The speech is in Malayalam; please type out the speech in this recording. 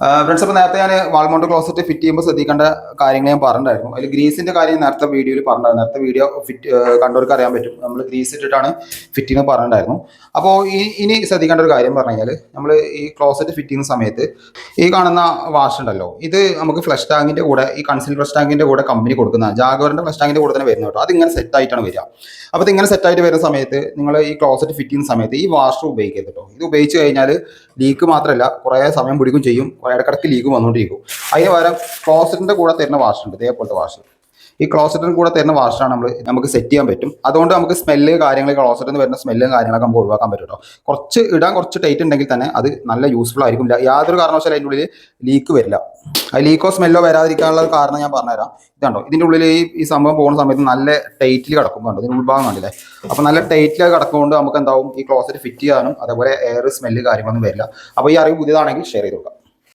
ഫ്രണ്ട്സ് അപ്പോൾ നേരത്തെ ഞാൻ വാൾമൗണ്ട് ക്ലോസറ്റ് ഫിറ്റ് ചെയ്യുമ്പോൾ ശ്രദ്ധിക്കേണ്ട കാര്യങ്ങൾ ഞാൻ പറഞ്ഞിട്ടുണ്ടായിരുന്നു. അതിൽ ഗ്രീസിന്റെ കാര്യം നേരത്തെ വീഡിയോയിൽ പറഞ്ഞിട്ടുണ്ടായിരുന്നു. നേരത്തെ വീഡിയോ ഫിറ്റ് കണ്ടവർക്ക് അറിയാൻ പറ്റും. നമ്മൾ ഗ്രീസ് ഇട്ടിട്ടാണ് ഫിറ്റ് ചെയ്യുന്നത് പറഞ്ഞിട്ടുണ്ടായിരുന്നു. അപ്പോൾ ഇനി ശ്രദ്ധിക്കേണ്ട ഒരു കാര്യം പറഞ്ഞു കഴിഞ്ഞാൽ നമ്മൾ ഈ ക്ലോസറ്റ് ഫിറ്റ് ചെയ്യുന്ന സമയത്ത് ഈ കാണുന്ന വാഷ് ഉണ്ടല്ലോ. ഇത് നമുക്ക് ഫ്ലഷ് ടാങ്കിന്റെ കൂടെ ഈ കൺസിൽ ഫ്ലഷ് ടാങ്കിന്റെ കൂടെ കമ്പനി കൊടുക്കുന്ന ജാഗോറിന്റെ ഫ്ലഷ് ടാങ്കിന്റെ കൂടെ തന്നെ വരുന്നത് കേട്ടോ അതിങ്ങനെ സെറ്റ് ആയിട്ടാണ് വരിക. അപ്പോൾ ഇതിങ്ങനെ സെറ്റ് ആയിട്ട് വരുന്ന സമയത്ത് നിങ്ങൾ ഈ ക്ലോസറ്റ് ഫിറ്റ് ചെയ്യുന്ന സമയത്ത് ഈ വാഷ് ഉപയോഗിക്കരുത് കേട്ടോ ഇത് ഉപയോഗിച്ച് കഴിഞ്ഞാൽ ലീക്ക് മാത്രമല്ല കുറേ സമയം പിടിക്കും ചെയ്യും. ഇടക്കിടക്ക് ലീക്ക് വന്നുകൊണ്ടിരിക്കും. അതിന് പകരം ക്ലോസറ്റിന്റെ കൂടെ തരുന്ന വാഷ് ഉണ്ട് ഇതേപോലത്തെ വാഷ് ഈ ക്ലോസറ്റിന് കൂടെ തരുന്ന വാഷാണ് നമ്മൾ നമുക്ക് സെറ്റ് ചെയ്യാൻ പറ്റും. അതുകൊണ്ട് നമുക്ക് സ്മെല്ല് കാര്യങ്ങൾ ക്ലോസറ്റിൽ നിന്ന് വരുന്ന സ്മെല്ലും കാര്യങ്ങളൊക്കെ നമുക്ക് ഒഴിവാക്കാൻ പറ്റും കേട്ടോ കുറച്ച് ഇടാൻ കുറച്ച് ടൈറ്റ് ഉണ്ടെങ്കിൽ തന്നെ അത് നല്ല യൂസ്ഫുൾ ആയിരിക്കും. യാതൊരു കാരണവശാലും അതിന്റെ ഉള്ളിൽ ലീക്ക് വരില്ല. ആ ലീക്കോ സ്മെല്ലോ വരാതിരിക്കാനുള്ള കാരണം ഞാൻ പറഞ്ഞുതരാം. ഇതാണ്ടോ ഇതിന്റെ ഉള്ളിൽ ഈ ഈ സംഭവം പോകുന്ന സമയത്ത് നല്ല ടൈറ്റിൽ കിടക്കും കണ്ടോ? ഇതിന് ഉൾഭാഗം കണ്ടില്ലേ? അപ്പോൾ നല്ല ടൈറ്റിൽ കിടക്കുന്നതുകൊണ്ട് നമുക്ക് എന്താവും? ഈ ക്ലോസറ്റ് ഫിറ്റ് ചെയ്യാനും അതേപോലെ എയർ സ്മെല്ല് കാര്യങ്ങളൊന്നും വരില്ല. അപ്പോൾ ഈ അറിവ് പുതിയതാണെങ്കിൽ ഷെയർ ചെയ്ത്